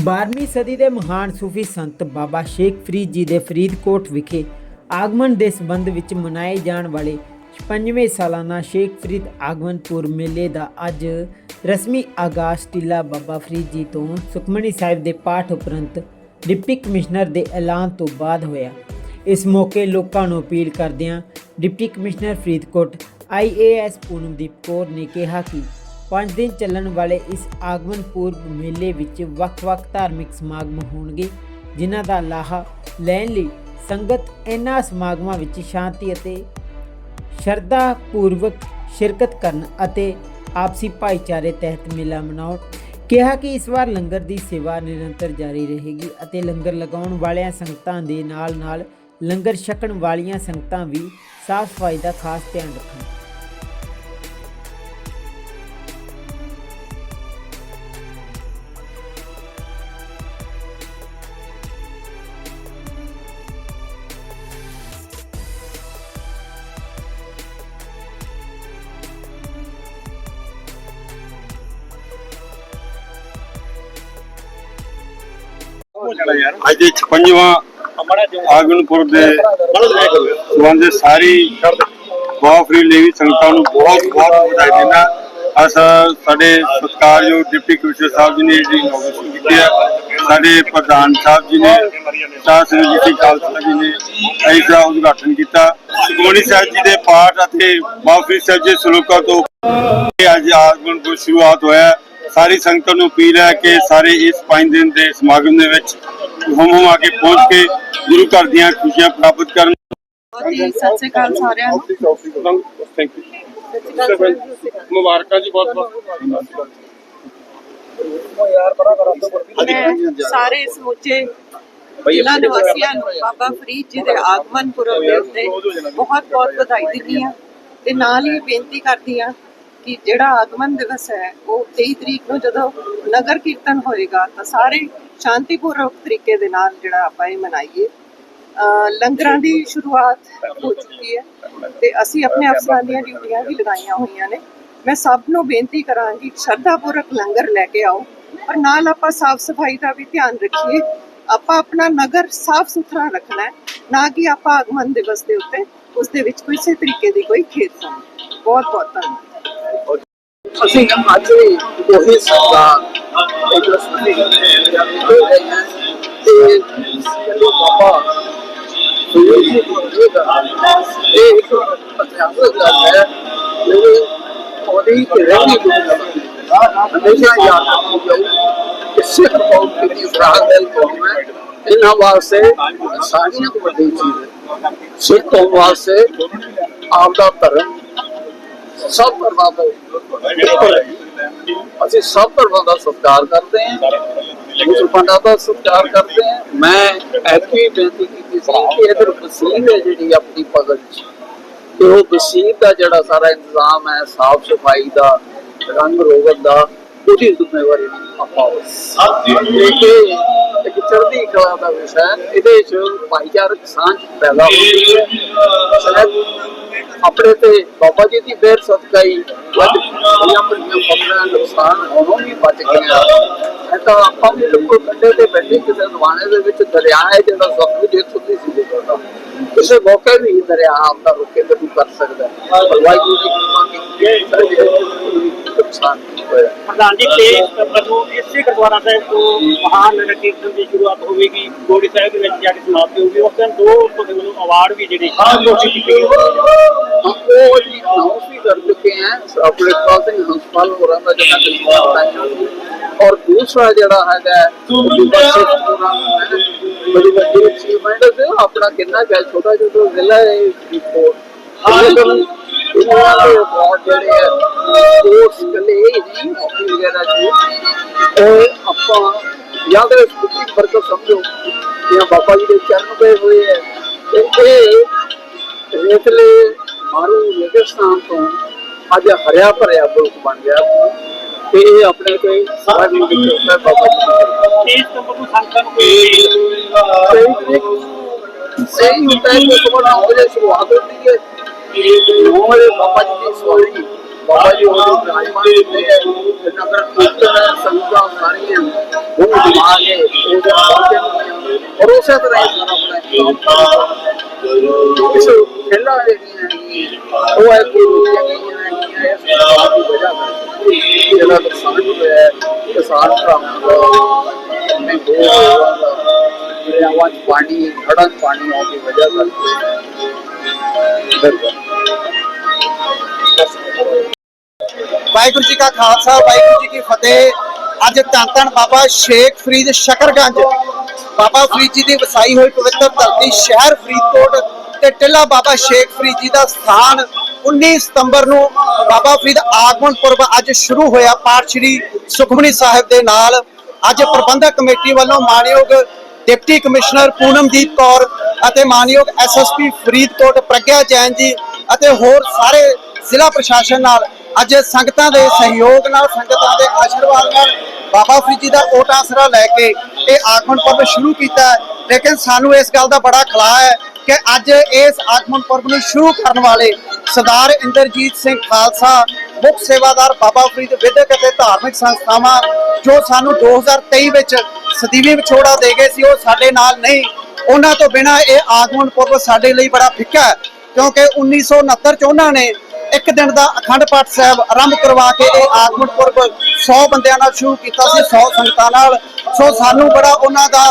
12ਵੀਂ ਸਦੀ ਦੇ ਮਹਾਨ ਸੂਫੀ ਸੰਤ ਬਾਬਾ ਸ਼ੇਖ ਫਰੀਦ ਜੀ ਦੇ ਫਰੀਦਕੋਟ ਵਿਖੇ ਆਗਮਨ ਦੇ ਸੰਬੰਧ ਵਿੱਚ ਮਨਾਏ ਜਾਣ ਵਾਲੇ 56ਵੇਂ ਸਾਲਾਨਾ ਸ਼ੇਖ ਫਰੀਦ ਆਗਮਨਪੁਰ ਮੇਲੇ ਦਾ ਅੱਜ ਰਸਮੀ ਆਗਾਜ਼ ਟਿੱਲਾ ਬਾਬਾ ਫਰੀਦ ਜੀ ਤੋਂ ਸੁਖਮਨੀ ਸਾਹਿਬ ਦੇ ਪਾਠ ਉਪਰੰਤ ਡਿਪਟੀ ਕਮਿਸ਼ਨਰ ਦੇ ਐਲਾਨ ਤੋਂ ਬਾਅਦ ਹੋਇਆ। ਇਸ ਮੌਕੇ ਲੋਕਾਂ ਨੂੰ ਅਪੀਲ ਕਰਦਿਆਂ deputy commissioner Faridkot IAS Poonamdeep Kaur ਨੇ ਕਿਹਾ ਕਿ ਪੰਜ ਦਿਨ ਚੱਲਣ ਵਾਲੇ ਇਸ ਆਗਮਨ ਪੂਰਬ ਮੇਲੇ ਵਿੱਚ ਵੱਖ-ਵੱਖ ਧਾਰਮਿਕ ਸਮਾਗਮ ਹੋਣਗੇ, ਜਿਨ੍ਹਾਂ ਦਾ ਲਾਹਾ ਲੈਣ ਲਈ ਸੰਗਤ ਇਹਨਾਂ ਸਮਾਗਮਾਂ ਵਿੱਚ ਸ਼ਾਂਤੀ ਅਤੇ ਸ਼ਰਧਾ ਪੂਰਵਕ ਸ਼ਿਰਕਤ ਕਰਨ ਅਤੇ ਆਪਸੀ ਭਾਈਚਾਰੇ ਤਹਿਤ ਮੇਲਾ ਮਨਾਉਣ। ਕਿਹਾ ਕਿ ਇਸ ਵਾਰ ਲੰਗਰ ਦੀ ਸੇਵਾ ਨਿਰੰਤਰ ਜਾਰੀ ਰਹੇਗੀ ਅਤੇ ਲੰਗਰ ਲਗਾਉਣ ਵਾਲਿਆਂ ਸੰਗਤਾਂ ਦੇ ਨਾਲ-ਨਾਲ ਲੰਗਰ ਛਕਣ ਵਾਲੀਆਂ ਸੰਗਤਾਂ ਵੀ ਸਾਫ਼ ਸਫ਼ਾਈ ਦਾ ਖਾਸ ਧਿਆਨ ਰੱਖਣ। ਅੱਜ 56ਵਾਂ ਆਗਨਪੁਰ ਦੇ ਸੰਬੰਧ ਸਾਰੀ ਬਾਫਰੀ ਲੇਵੀ ਸੰਗਤਾਂ ਨੂੰ ਬਹੁਤ ਬਹੁਤ ਵਧਾਈ ਦਿੰਦਾ ਅਸ ਸਾਡੇ ਸਤਿਕਾਰਯੋਗ ਡਿਪਟੀ ਕਮਿਸ਼ਨਰ ਸਾਹਿਬ ਜੀ ਨੇ ਜਿਹੜੀ ਇਨੋਵੇਸ਼ਨ ਕੀਤੀ ਹੈ, ਸਾਡੇ ਪ੍ਰਧਾਨ ਸਾਹਿਬ ਜੀ ਨੇ ਸਾਧ ਸੰਗਤ ਜੀ ਖਾਲਸਾ ਜੀ ਨੇ ਇਸ ਦਾ ਉਦਘਾਟਨ ਕੀਤਾ। ਸੁਖਮਨੀ ਸਾਹਿਬ ਜੀ ਦੇ ਪਾਠ ਅਤੇ ਬਾਫਰੀ ਸਾਹਿਬ ਜੀ ਸਲੋਕਾਂ ਤੋਂ ਇਹ ਅੱਜ ਆਗਮਨਪੁਰ ਸ਼ੁਰੂਆਤ ਹੋਇਆ ਸਾਰੀ ਸੰਗਤਾਂ ਨੂੰ ਅਪੀਲ ਹੈ ਕਿ ਸਾਰੇ ਇਸ ਪੰਜ ਦਿਨ ਦੇ ਸਮਾਗਮ ਦੇ ਵਿੱਚ ਹੁਮ ਹੁਮ ਆ ਕੇ ਪਹੁੰਚ ਕੇ ਗੁਰੂ ਘਰ ਦੀਆਂ ਖੁਸ਼ੀਆਂ ਪ੍ਰਾਪਤ ਕਰਨ। ਬਹੁਤ ਹੀ ਸਤਿ ਸ੍ਰੀ ਅਕਾਲ ਸਾਰਿਆਂ ਨੂੰ। ਥੈਂਕ ਯੂ ਮੁਬਾਰਕਾਂ ਜੀ ਬਹੁਤ ਬਹੁਤ। ਸਾਰੇ ਸਮੁੱਚੇ ਜ਼ਿਲ੍ਹਾ ਨਿਵਾਸੀਆਂ ਨੂੰ ਬਾਬਾ ਫਰੀਦ ਜੀ ਦੇ ਆਗਮਨ ਪੁਰਬ ਦੇ ਉੱਤੇ ਬਹੁਤ ਬਹੁਤ ਵਧਾਈ ਦਿੰਦੀ ਤੇ ਨਾਲ ਹੀ ਬੇਨਤੀ ਕਰਦੀ ਹਾਂ ਕਿ ਜਿਹੜਾ ਆਗਮਨ ਦਿਵਸ ਹੈ, ਉਹ 23 ਤਰੀਕ ਨੂੰ ਜਦੋਂ ਨਗਰ ਕੀਰਤਨ ਹੋਏਗਾ, ਤਾਂ ਸਾਰੇ ਸ਼ਾਂਤੀਪੂਰਵਕ ਤਰੀਕੇ ਦੇ ਨਾਲ ਜਿਹੜਾ ਆਪਾਂ ਇਹ ਮਨਾਈਏ। ਲੰਗਰਾਂ ਦੀ ਸ਼ੁਰੂਆਤ ਹੋ ਚੁੱਕੀ ਹੈ ਤੇ ਅਸੀਂ ਆਪਣੇ ਅਫਸਰਾਂ ਦੀਆਂ ਡਿਊਟੀਆਂ ਵੀ ਲਗਾਈਆਂ ਹੋਈਆਂ ਨੇ। ਮੈਂ ਸਭ ਨੂੰ ਬੇਨਤੀ ਕਰਾਂਗੀ, ਸ਼ਰਧਾਪੂਰਵਕ ਲੰਗਰ ਲੈ ਕੇ ਆਓ, ਔਰ ਨਾਲ ਆਪਾਂ ਸਾਫ਼ ਸਫ਼ਾਈ ਦਾ ਵੀ ਧਿਆਨ ਰੱਖੀਏ। ਆਪਾਂ ਆਪਣਾ ਨਗਰ ਸਾਫ਼ ਸੁਥਰਾ ਰੱਖਣਾ ਹੈ, ਨਾ ਕਿ ਆਪਾਂ ਆਗਮਨ ਦਿਵਸ ਦੇ ਉੱਤੇ ਉਸ ਦੇ ਵਿੱਚ ਕਿਸੇ ਤਰੀਕੇ ਦੀ ਕੋਈ ਖੇਡ ਬਹੁਤ ਬਹੁਤ ਧੰਨਵਾਦ। ਅਸੀਂ ਅੱਜ ਵੀ ਉਹੀ ਸਰਕਾਰ ਇੱਕ ਰਸਮੀ ਹੋ ਰਹੇ ਹਾਂ ਤੇ ਚਲੋ ਬਾਬਾ ਸੁਨੀਲ ਜੀ ਜੀ ਦਾ ਇਹ ਇੱਕ ਇਤਿਹਾਸਕ ਗੱਲ ਹੈ ਜਿਹੜੇ ਉਹਦੀ ਕਿ ਰਹਿੰਦੀ ਦੁਨੀਆ ਹਮੇਸ਼ਾ ਯਾਦ ਰੱਖੀ ਜਾਊ ਕਿ ਸਿੱਖ ਕੌਮ ਕਿੰਨੀ ਫਰਾਗਲ ਕੌਮ ਹੈ ਇਹਨਾਂ ਵਾਸਤੇ ਸਾਰੀਆਂ ਤੋਂ ਵੱਡੀ ਚੀਜ਼ ਹੈ ਸਿੱਖ ਕੌਮ ਵਾਸਤੇ ਆਪ ਦਾ ਧਰਮ ਸਭ ਧਰਮਾਂ ਦਾ ਇੱਕੋ ਹੈ। ਅਸੀਂ ਸਭ ਧਰਮਾਂ ਦਾ ਸਤਿਕਾਰ ਕਰਦੇ ਹਾਂ। ਮੁਸਲਮਾਨਾਂ ਦਾ ਸਤਿਕਾਰ ਕਰਦੇ ਹਾਂ। ਮੈਂ ਐਤਕੀ ਬੇਨਤੀ ਕੀਤੀ ਸੀ ਕਿ ਇਧਰ ਵਸੀਲ ਹੈ ਜਿਹੜੀ ਆਪਣੀ ਪਗੜ ਚ ਤੇ ਉਹ ਵਸੀਲ ਦਾ ਜਿਹੜਾ ਸਾਰਾ ਇੰਤਜ਼ਾਮ ਹੈ, ਸਾਫ਼ ਸਫ਼ਾਈ ਦਾ, ਰੰਗ ਰੋਗਨ ਦਾ, ਉਹਦੀ ਜ਼ਿੰਮੇਵਾਰੀ ਆਪਾਂ ਇਹ ਇੱਕ ਚੜ੍ਹਦੀ ਕਲਾ ਦਾ ਵਿਸ਼ਾ ਹੈ। ਇਹਦੇ ਚ ਭਾਈਚਾਰਕ ਸਾਂਝ ਪੈਦਾ ਹੁੰਦੀ ਹੈ। ਸ਼ਾਇਦ ਆਪਣੇ ਤੇ ਬਾਬਾ ਜੀ ਦੀ ਬੇਰ ਸਦਕਾ ਹੀ ਵੱਧ ਬੜੀਆਂ ਬੜੀਆਂ ਫਸਲਾਂ ਨੁਕਸਾਨ ਹੋਣੋਂ ਵੀ ਬਚ ਗਿਆ। ਇਹ ਤਾਂ ਆਪਾਂ ਵੀ ਬਿਲਕੁਲ ਕੰਢੇ ਤੇ ਬੈਠੇ ਕਿਸੇ ਜ਼ਮਾਨੇ ਦੇ ਵਿੱਚ ਦਰਿਆ ਹੈ ਜਿਹੜਾ ਸਤਲੁਜ ਇੱਥੋਂ ਦੀ ਸੀ ਗੁਜ਼ਰਦਾ ਕਿਸੇ ਮੌਕੇ ਵੀ ਇਹ ਦਰਿਆ ਆਪਦਾ ਰੁਕੇ ਤੇ ਕਰ ਸਕਦਾ। ਪਰ ਵਾਹਿਗੁਰੂ ਦੀ ਕਿਰਪਾ ਕੀਤੀ। ਹੈ ਕੋਈ ਨੁਕਸਾਨ ਨਹੀਂ ਹੋਇਆ ਪ੍ਰਧਾਨ ਜੀ ਤੇ ਪ੍ਰਭੂ ਇਸੇ ਗੁਰਦੁਆਰਾ ਸਾਹਿਬ ਤੋਂ ਮਹਾਨ ਨਰਕੀਰਤਨ ਦੀ ਸ਼ੁਰੂਆਤ ਹੋਵੇਗੀ ਗੋੜੀ ਸਾਹਿਬ ਦੇ ਵਿੱਚ ਜਾ ਕੇ ਸਮਾਪਤੀ ਹੋਵੇਗੀ ਉਸ ਦਿਨ ਦੋ ਤੁਹਾਡੇ ਵੱਲੋਂ ਅਵਾਰਡ ਵੀ ਜਿਹੜੇ ਹਾਂ ਲੋਕੀ ਗਏ ਉਹ ਹੀ ਅਨਾਉਂਸ ਵੀ ਕਰ ਚੁੱਕੇ ਹੈ ਆਪਣੇ ਕੋਲ ਤੇ ਹੰਸਪਾਲ ਹੋਰਾਂ ਦਾ ਜਿਹੜਾ ਸਮਾਗਮ ਹੈ ਔਰ ਦੂਸਰਾ ਜਿਹੜਾ ਹੈਗਾ ਦੂਜਾ ਪ੍ਰੋਗਰਾਮ ਹੈ ਬੜੀ ਵੱਡੀ ਅਚੀਵਮੈਂਟ ਹੈ ਆਪਣਾ ਕਿੰਨਾ ਜਿਹਾ ਛੋਟਾ ਜਿਹਾ ਜ਼ਿਲ੍ਹਾ ਹੈ ਰਿਪੋਰਟ ਹਾਂ ਇਹਨਾਂ ਦੇ ਅਵਾਰਡ ਜਿਹੜੇ ਹੈ ਸਪੋਰਟਸ ਕਲੇ ਨਹੀਂ ਹਾਕੀ ਵਗੈਰਾ ਜੀ ਉਹ ਆਪਾਂ ਜਾਂ ਤਾਂ ਸਪੋਰਟਿੰਗ ਵਰਕਰ ਸਮਝੋ ਜਾਂ ਬਾਬਾ ਜੀ ਦੇ ਚਰਨ ਪਏ ਹੋਏ ਹੈ ਤੇ ਇਹ ਰੇਤਲੇ ਮਾਰੂ ਰੇਗਿਸਤਾਨ ਤੋਂ ਅੱਜ ਹਰਿਆ ਭਰਿਆ ਮੁਲਕ ਬਣ ਗਿਆ ਤੇ ਇਹ ਆਪਣੇ ਕੋਈ ਸਾਰੀ ਵਿੱਚ ਮੈਂ ਬਾਬਾ ਜੀ ਦੀ 23 ਸਤੰਬਰ ਨੂੰ ਸੰਗਤਾਂ ਨੂੰ ਕੋਈ ਸਹੀ ਹੁੰਦਾ ਹੈ ਕਿ ਤੁਹਾਡਾ ਹੋ ਜਾਏ ਸ਼ੁਰੂਆਤ ਹੁੰਦੀ ਹੈ ਨੌ ਵਜੇ ਬਾਬਾ ਜੀ ਦੀ ਸਵਾਰੀ ਬਾਬਾ ਜੀ ਉਹਦੇ ਵਿਰਾਜਮਾਨ ਹੁੰਦੇ ਹੈ ਤੇ ਨਗਰ ਕੀਰਤਨ ਸੰਗਤਾਂ ਸਾਰੀਆਂ ਜਿਹੜਾ ਨੁਕਸਾਨ ਹੋਇਆ ਹੈ, ਕਿਸਾਨ ਭਰਾਵਾਂ ਦਾ ਬਹੁਤ ਦਰਿਆਵਾਂ 'ਚ ਪਾਣੀ ਹੜ੍ਹਾਂ 'ਚ ਪਾਣੀ ਆਉਣ ਵਾਹਿਗੁਰੂ ਜੀ ਕਾ ਖਾਲਸਾ, ਵਾਹਿਗੁਰੂ ਜੀ ਕੀ ਫਤਿਹ। ਅੱਜ ਧੰਨ ਬਾਬਾ ਸ਼ੇਖ ਫਰੀਦ ਸ਼ਕਰਗੰਜ। ਬਾਬਾ ਫਰੀਦ ਜੀ ਦੀ ਵਸਾਈ ਹੋਈ ਪਵਿੱਤਰ ਧਰਤੀ ਸ਼ਹਿਰ ਫਰੀਦਕੋਟ ਤੇ ਟਿੱਲਾ ਬਾਬਾ ਸ਼ੇਖ ਫਰੀਦ ਜੀ ਦਾ ਸਥਾਨ 19 ਸਤੰਬਰ ਨੂੰ ਬਾਬਾ ਫਰੀਦ ਆਗਮਨ ਪੁਰਬ ਅੱਜ ਸ਼ੁਰੂ ਹੋਇਆ ਪਾਠ ਸ੍ਰੀ ਸੁਖਮਨੀ ਸਾਹਿਬ ਦੇ ਨਾਲ। ਅੱਜ ਪ੍ਰਬੰਧਕ ਕਮੇਟੀ ਵੱਲੋਂ ਮਾਨਯੋਗ ਡਿਪਟੀ ਕਮਿਸ਼ਨਰ ਪੂਨਮਜੀਤ ਕੌਰ ਅਤੇ ਮਾਨਯੋਗ ਐਸਐਸਪੀ ਫਰੀਦਕੋਟ ਪ੍ਰਗਿਆ ਜੈਨ ਜੀ ਅਤੇ ਹੋਰ ਸਾਰੇ ਜ਼ਿਲ੍ਹਾ ਪ੍ਰਸ਼ਾਸਨ ਨਾਲ ਅੱਜ ਸੰਗਤਾਂ ਦੇ ਸਹਿਯੋਗ ਨਾਲ, ਸੰਗਤਾਂ ਦੇ ਆਸ਼ੀਰਵਾਦ ਨਾਲ ਬਾਬਾ ਫਰੀਦ ਜੀ ਦਾ ਓਟ ਆਸਰਾ ਲੈ ਕੇ ਇਹ ਆਗਮਨ ਪੁਰਬ ਸ਼ੁਰੂ ਕੀਤਾ ਹੈ। ਲੇਕਿਨ ਸਾਨੂੰ ਇਸ ਗੱਲ ਦਾ ਬੜਾ ਖਲਾ ਹੈ ਕਿ ਅੱਜ ਇਸ ਆਗਮਨ ਪੁਰਬ ਨੂੰ ਸ਼ੁਰੂ ਕਰਨ ਵਾਲੇ ਸਰਦਾਰ ਇੰਦਰਜੀਤ ਸਿੰਘ ਖਾਲਸਾ ਮੁੱਖ ਸੇਵਾਦਾਰ ਬਾਬਾ ਫਰੀਦ ਵਿਦਿਅਕ ਅਤੇ ਧਾਰਮਿਕ ਸੰਸਥਾਵਾਂ ਜੋ ਸਾਨੂੰ 2023 ਵਿੱਚ ਸਦੀਵੀ ਵਿਛੋੜਾ ਦੇ ਗਏ ਸੀ, ਉਹ ਸਾਡੇ ਨਾਲ ਨਹੀਂ। ਉਹਨਾਂ ਤੋਂ ਬਿਨਾ ਇਹ ਆਗਮਨ ਪੁਰਬ ਸਾਡੇ ਲਈ ਬੜਾ ਫਿੱਕਾ ਹੈ, ਕਿਉਂਕਿ 1969 ਚ ਉਹਨਾਂ ਨੇ ਇੱਕ ਦਿਨ ਦਾ ਅਖੰਡ ਪਾਠ ਸਾਹਿਬ ਆਰੰਭ ਕਰਵਾ ਕੇ ਇਹ ਆਗਮਨ ਪੁਰਬ 100 ਬੰਦਿਆਂ ਨਾਲ ਸ਼ੁਰੂ ਕੀਤਾ ਸੀ 100 ਸੰਗਤਾਂ ਨਾਲ। ਸੋ ਸਾਨੂੰ ਬੜਾ ਉਹਨਾਂ ਦਾ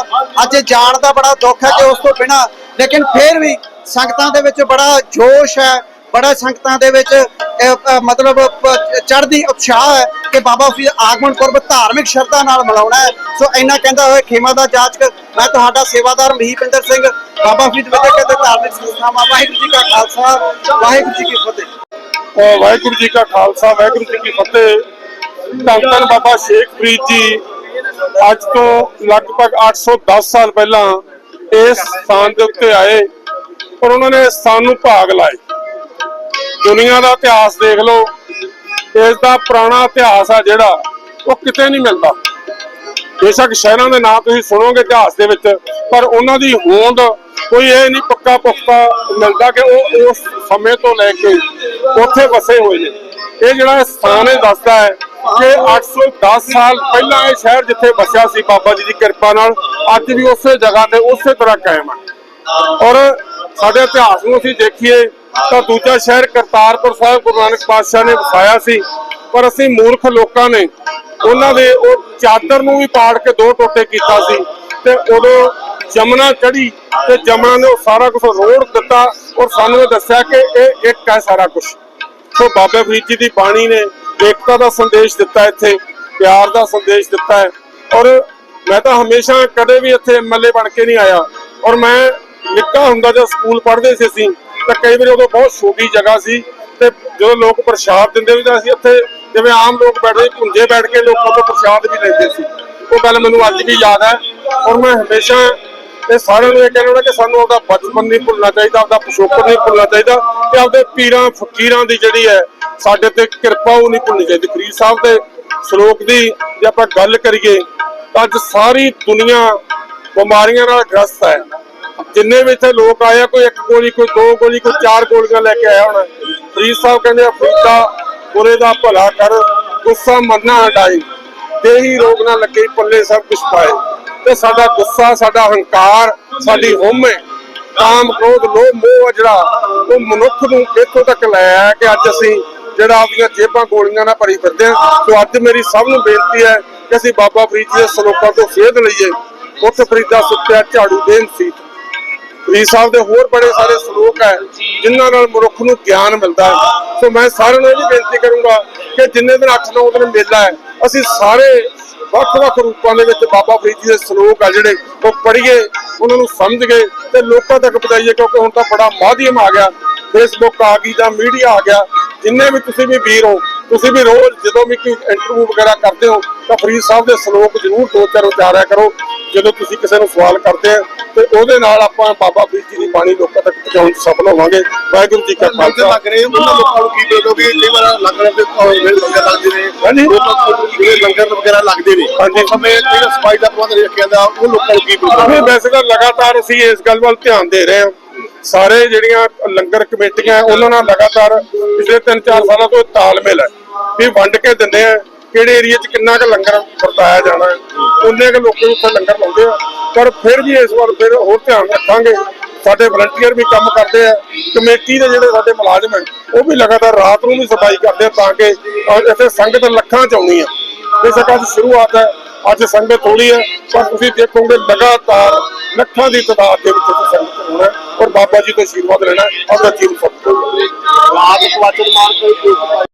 ਅੱਜ ਜਾਣ ਦਾ ਬੜਾ ਦੁੱਖ ਹੈ ਕਿ ਉਸ ਤੋਂ ਬਿਨਾ। ਲੇਕਿਨ ਫਿਰ ਵੀ ਸੰਗਤਾਂ ਦੇ ਵਿੱਚ ਬੜਾ ਜੋਸ਼ ਹੈ, ਬੜਾ ਸੰਗਤਾਂ ਦੇ ਵਿੱਚ ਮਤਲਬ ਚੜ੍ਹਦੀ ਉਤਸ਼ਾਹ ਹੈ ਕਿ ਬਾਬਾ ਫਰੀਦ ਆਗਮਨ ਪੁਰਬ ਧਾਰਮਿਕ ਸ਼ਰਧਾ ਨਾਲ ਮਨਾਉਣਾ ਹੈ। ਸੋ ਇੰਨਾ ਕਹਿੰਦਾ ਹੋਇਆ ਖੇਮਾ ਦਾ ਜਾਚਕ ਮੈਂ ਤੁਹਾਡਾ ਸੇਵਾਦਾਰ ਮਹੀਪਿੰਦਰ ਸਿੰਘ, ਬਾਬਾ ਫਰੀਦ ਵਿਦਿਅਕ ਅਤੇ ਧਾਰਮਿਕ ਸੰਸਥਾਵਾਂ, ਵਾਹਿਗੁਰੂ ਜੀ ਕਾ ਖਾਲਸਾ, ਵਾਹਿਗੁਰੂ ਜੀ ਕੀ ਫਤਿਹ। ਵਾਹਿਗੁਰੂ ਜੀ ਕਾ ਖਾਲਸਾ, ਵਾਹਿਗੁਰੂ ਜੀ ਕੀ ਫਤਿਹ। ਧੰਨ ਧੰਨ ਬਾਬਾ ਸ਼ੇਖ ਫਰੀਦ ਜੀ, ਅੱਜ ਤੋਂ ਲਗਭਗ 810 ਸਾਲ ਪਹਿਲਾਂ ਇਸ ਸਥਾਨ ਦੇ ਉੱਤੇ ਆਏ ਔਰ ਉਹਨਾਂ ਨੇ ਇਸ ਸਥਾਨ ਨੂੰ ਭਾਗ ਲਾਏ। ਦੁਨੀਆ ਦਾ ਇਤਿਹਾਸ ਦੇਖ ਲਓ ਇਸ ਦਾ ਪੁਰਾਣਾ ਇਤਿਹਾਸ ਆ ਜਿਹੜਾ, ਉਹ ਕਿਤੇ ਨਹੀਂ ਮਿਲਦਾ। ਬੇਸ਼ੱਕ ਸ਼ਹਿਰਾਂ ਦੇ ਨਾਂ ਤੁਸੀਂ ਸੁਣੋਗੇ ਇਤਿਹਾਸ ਦੇ ਵਿੱਚ, ਪਰ ਉਹਨਾਂ ਦੀ ਹੋਂਦ ਕੋਈ ਇਹ ਨਹੀਂ ਪੱਕਾ ਪੁਖਤਾ ਮਿਲਦਾ ਕਿ ਉਹ ਉਸ ਸਮੇਂ ਤੋਂ ਲੈ ਕੇ ਉੱਥੇ ਵਸੇ ਹੋਏ ਨੇ। ਇਹ ਜਿਹੜਾ ਸਥਾਨ ਇਹ ਦੱਸਦਾ ਹੈ ਕਿ 810 ਸਾਲ ਪਹਿਲਾਂ ਇਹ ਸ਼ਹਿਰ ਜਿੱਥੇ ਵਸਿਆ ਸੀ ਬਾਬਾ ਜੀ ਦੀ ਕਿਰਪਾ ਨਾਲ, ਅੱਜ ਵੀ ਉਸੇ ਜਗ੍ਹਾ ਤੇ ਉਸੇ ਤਰ੍ਹਾਂ ਕਾਇਮ ਹੈ ਔਰ ਸਾਡੇ ਇਤਿਹਾਸ ਨੂੰ ਅਸੀਂ ਦੇਖੀਏ ਤਾਂ ਦੂਜਾ ਸ਼ਹਿਰ ਕਰਤਾਰਪੁਰ ਸਾਹਿਬ ਗੁਰੂ ਨਾਨਕ ਪਾਤਸ਼ਾਹ ਨੇ ਵਸਾਇਆ ਸੀ, ਪਰ ਅਸੀਂ ਮੂਰਖ ਲੋਕਾਂ ਨੇ ਉਹਨਾਂ ਦੇ ਉਹ ਚਾਦਰ ਨੂੰ ਵੀ ਪਾੜ ਕੇ ਦੋ ਟੋਟੇ ਕੀਤਾ ਸੀ ਤੇ ਉਦੋਂ ਜਮਨਾ ਚੜੀ ਤੇ ਜਮਨਾ ਨੇ ਉਹ ਸਾਰਾ ਕੁਝ ਰੋੜ ਦਿੱਤਾ ਔਰ ਸਾਨੂੰ ਇਹ ਦੱਸਿਆ ਕਿ ਇਹ ਇੱਕ ਹੈ ਸਾਰਾ ਕੁਝ ਸੋ ਬਾਬਾ ਫਰੀਦ ਜੀ ਦੀ ਬਾਣੀ ਨੇ ਏਕਤਾ ਦਾ ਸੰਦੇਸ਼ ਦਿੱਤਾ ਇੱਥੇ, ਪਿਆਰ ਦਾ ਸੰਦੇਸ਼ ਦਿੱਤਾ ਹੈ ਔਰ ਮੈਂ ਤਾਂ ਹਮੇਸ਼ਾ ਕਦੇ ਵੀ ਇੱਥੇ ਐਮਐਲਏ ਬਣ ਕੇ ਨਹੀਂ ਆਇਆ ਔਰ ਮੈਂ ਨਿੱਕਾ ਹੁੰਦਾ ਜਦ ਸਕੂਲ ਪੜ੍ਹਦੇ ਸੀ ਅਸੀਂ ਤਾਂ ਕਈ ਵਾਰੀ ਉਦੋਂ ਬਹੁਤ ਛੋਟੀ ਜਗ੍ਹਾ ਸੀ ਤੇ ਜਦੋਂ ਲੋਕ ਪ੍ਰਸ਼ਾਦ ਦਿੰਦੇ ਵੀ ਤਾਂ ਅਸੀਂ ਇੱਥੇ ਜਿਵੇਂ ਆਮ ਲੋਕ ਬੈਠਦੇ ਭੁੰਜੇ ਬੈਠ ਕੇ ਲੋਕਾਂ ਤੋਂ ਪ੍ਰਸ਼ਾਦ ਵੀ ਲੈਂਦੇ ਸੀ। ਉਹ ਗੱਲ ਮੈਨੂੰ ਅੱਜ ਵੀ ਯਾਦ ਹੈ। ਔਰ ਮੈਂ ਹਮੇਸ਼ਾ ਇਹ ਸਾਰਿਆਂ ਨੂੰ ਇਹ ਕਹਿਣਾ ਕਿ ਸਾਨੂੰ ਆਪਦਾ ਬਚਪਨ ਨਹੀਂ ਭੁੱਲਣਾ ਚਾਹੀਦਾ, ਆਪਦਾ ਪਿਛੋਕੜ ਨਹੀਂ ਭੁੱਲਣਾ ਚਾਹੀਦਾ ਤੇ ਆਪਦੇ ਪੀਰਾਂ, ਫਕੀਰਾਂ ਦੀ ਜਿਹੜੀ ਹੈ, ਸਾਡੇ ਤੇ ਕਿਰਪਾ ਉਹ ਨਹੀਂ ਭੁੱਲਣੀ ਚਾਹੀਦੀ। ਖਰੀਦ ਸਾਹਿਬ ਦੇ ਸ਼ਲੋਕ ਦੀ ਜੇ ਆਪਾਂ ਗੱਲ ਕਰੀਏ, ਤਾਂ ਅੱਜ ਸਾਰੀ ਦੁਨੀਆ ਬਿਮਾਰੀਆਂ ਨਾਲ ਗ੍ਰਸਤ ਹੈ। ਜਿੰਨੇ ਵੀ ਇੱਥੇ ਲੋਕ ਆਏ ਆ, ਕੋਈ ਇੱਕ ਗੋਲੀ, ਕੋਈ ਦੋ ਗੋਲੀ, ਕੋਈ ਚਾਰ ਗੋਲੀਆਂ ਲੈ ਕੇ ਆਇਆ ਹੋਣਾ। ਫਰੀਦ ਸਾਹਿਬ ਕਹਿੰਦੇ ਆ, ਫਰੀਦਾ ਬੁਰੇ ਦਾ ਭਲਾ ਕਰ, ਗੁੱਸਾ ਮੰਨਾ ਹਟਾਈ। ਦੇਹੀ ਰੋਗ ਨਾ ਲੱਗੇ, ਪੱਲੇ ਸਭ ਕੁਝ ਪਾਏ। ਤੇ ਸਾਡਾ ਗੁੱਸਾ, ਸਾਡਾ ਹੰਕਾਰ, ਸਾਡੀ ਹਉਮੈ ਹੈ। ਕਾਮ, ਕ੍ਰੋਧ, ਲੋਭ, ਮੋਹ ਆ ਜਿਹੜਾ, ਉਹ ਮਨੁੱਖ ਨੂੰ ਇੱਥੋਂ ਤੱਕ ਲੈ ਆਇਆ ਕਿ ਅੱਜ ਅਸੀਂ ਜਿਹੜਾ ਆਪਣੀਆਂ ਜੇਬਾਂ ਗੋਲੀਆਂ ਨਾਲ ਭਰੀ ਫਿਰਦੇ ਹਾਂ, ਸੋ ਅੱਜ ਮੇਰੀ ਸਭ ਨੂੰ ਬੇਨਤੀ ਹੈ ਕਿ ਅਸੀਂ ਬਾਬਾ ਫਰੀਦ ਜੀ ਦੇ ਸਲੋਕਾਂ ਤੋਂ ਸੇਧ ਲਈਏ। ਉੱਥੇ ਫਰੀਦਾ, ਸੁੱਤਿਆ, ਝਾੜੂ ਦੇਣ ਸੀ ਫਰੀਦ ਸਾਹਿਬ ਦੇ ਹੋਰ ਬੜੇ ਸਾਰੇ ਸ਼ਲੋਕ ਹੈ, ਜਿਨ੍ਹਾਂ ਨਾਲ ਮਨੁੱਖ ਨੂੰ ਗਿਆਨ ਮਿਲਦਾ ਹੈ। ਸੋ ਮੈਂ ਸਾਰਿਆਂ ਨੂੰ ਇਹ ਵੀ ਬੇਨਤੀ ਕਰੂੰਗਾ ਕਿ ਜਿੰਨੇ ਦਿਨ 8-9 ਦਿਨ ਮੇਲਾ ਹੈ, ਅਸੀਂ ਸਾਰੇ ਵੱਖ-ਵੱਖ ਰੂਪਾਂ ਦੇ ਵਿੱਚ ਬਾਬਾ ਫਰੀਦ ਜੀ ਦੇ ਸ਼ਲੋਕ ਆ ਜਿਹੜੇ, ਉਹ ਪੜ੍ਹੀਏ, ਉਹਨਾਂ ਨੂੰ ਸਮਝ ਗਏ ਤੇ ਲੋਕਾਂ ਤੱਕ ਪਹੁੰਚਾਈਏ, ਕਿਉਂਕਿ ਹੁਣ ਤਾਂ ਬੜਾ ਮਾਧਿਅਮ ਆ ਗਿਆ। ਫੇਸਬੁੱਕ ਆ ਗਈ ਜਾਂ ਮੀਡੀਆ ਆ ਗਿਆ, ਜਿੰਨੇ ਵੀ ਤੁਸੀਂ ਵੀ ਵੀਰ ਹੋ, ਤੁਸੀਂ ਵੀ ਰੋਜ਼ ਜਦੋਂ ਵੀ ਕੋਈ ਇੰਟਰਵਿਊ ਵਗੈਰਾ ਕਰਦੇ ਹੋ, ਤਾਂ ਫਰੀਦ ਸਾਹਿਬ ਦੇ ਸ਼ਲੋਕ ਜ਼ਰੂਰ ਦੋ ਚਾਰ ਉਚਾਰਿਆ ਕਰੋ। ਜਦੋਂ ਤੁਸੀਂ ਕਿਸੇ ਨੂੰ ਸਵਾਲ ਕਰਦੇ ਆ ਤੇ ਉਹਦੇ ਨਾਲ ਆਪਾਂ ਬਾਬਾ ਫਰੀਦ ਜੀ ਦੀ ਬਾਣੀ ਲੋਕਾਂ ਤੱਕ ਪਹੁੰਚਾਉਣ 'ਚ ਸਫਲ ਹੋਵਾਂਗੇ। ਵਾਹਿਗੁਰੂ ਜੀ ਕਾ ਖਾਲਸਾ। ਲੱਗ ਰਹੇ ਉਹਨਾਂ ਲੋਕਾਂ ਨੂੰ ਕੀ ਬੇਦੋ ਵੀ ਕਈ ਵਾਰ ਲੰਗਰ ਦੇ ਵੇਲੇ ਲੰਗਰ ਲੱਗਦੇ ਨੇ। ਹਾਂਜੀ। ਲੋਕਾਂ ਨੂੰ ਜਿਹੜੇ ਲੰਗਰ ਵਗੈਰਾ ਲੱਗਦੇ ਨੇ। ਹਾਂਜੀ। ਸਮੇਂ ਜਿਹੜਾ ਸਫ਼ਾਈ ਦਾ ਪ੍ਰਬੰਧ ਰੱਖਿਆ ਜਾਂਦਾ ਉਹ ਲੋਕਾਂ ਨੂੰ ਕੀ ਬੇਦੋ ਨਹੀਂ ਵੈਸੇ ਤਾਂ ਲਗਾਤਾਰ ਅਸੀਂ ਇਸ ਗੱਲ ਵੱਲ ਧਿਆਨ ਦੇ ਰਹੇ ਹਾਂ। ਸਾਰੇ ਜਿਹੜੀਆਂ ਲੰਗਰ ਕਮੇਟੀਆਂ ਉਹਨਾਂ ਨਾਲ ਲਗਾਤਾਰ ਪਿਛਲੇ 3-4 ਸਾਲਾਂ ਤੋਂ ਤਾਲਮੇਲ ਹੈ। ਵੀ ਵੰਡ ਕੇ ਦਿੰਦੇ ਆ। ਕਿਹੜੇ ਏਰੀਆ 'ਚ ਕਿੰਨਾ ਕੁ ਲੰਗਰ ਵਰਤਾਇਆ ਜਾਣਾ ਹੈ ਉਹਨੇ ਕੁ ਲੋਕਾਂ ਉੱਥੇ ਲੰਗਰ ਲਾਉਂਦੇ ਆ। ਪਰ ਫਿਰ ਵੀ ਇਸ ਵਾਰ ਫਿਰ ਹੋਰ ਧਿਆਨ ਰੱਖਾਂਗੇ। ਸਾਡੇ ਵਲੰਟੀਅਰ ਵੀ ਕੰਮ ਕਰਦੇ ਆ, ਕਮੇਟੀ ਦੇ ਜਿਹੜੇ ਸਾਡੇ ਮੁਲਾਜ਼ਮ ਹੈ ਉਹ ਵੀ ਲਗਾਤਾਰ ਰਾਤ ਨੂੰ ਵੀ ਸਫ਼ਾਈ ਕਰਦੇ ਆ ਤਾਂ ਕਿ ਇੱਥੇ ਸੰਗਤ ਲੱਖਾਂ ਚ ਆਉਣੀ ਆ। ਬੇਸ਼ੱਕ ਅੱਜ ਸ਼ੁਰੂਆਤ ਹੈ, ਅੱਜ ਸੰਗਤ ਹੋਣੀ ਹੈ, ਪਰ ਤੁਸੀਂ ਦੇਖੋਗੇ ਲਗਾਤਾਰ ਲੱਖਾਂ ਦੀ ਤਾਦਾਦ ਦੇ ਵਿੱਚ ਇੱਥੇ ਸੰਗਤ ਹੋਣਾ ਔਰ ਬਾਬਾ ਜੀ ਤੋਂ ਆਸ਼ੀਰਵਾਦ ਲੈਣਾ ਆਪਦਾ ਜੀਵਨ ਸਫਲ ਕਰਨਾ ਰਾਤ ਕਵਾਚਰ ਮਾਰ ਕੋਈ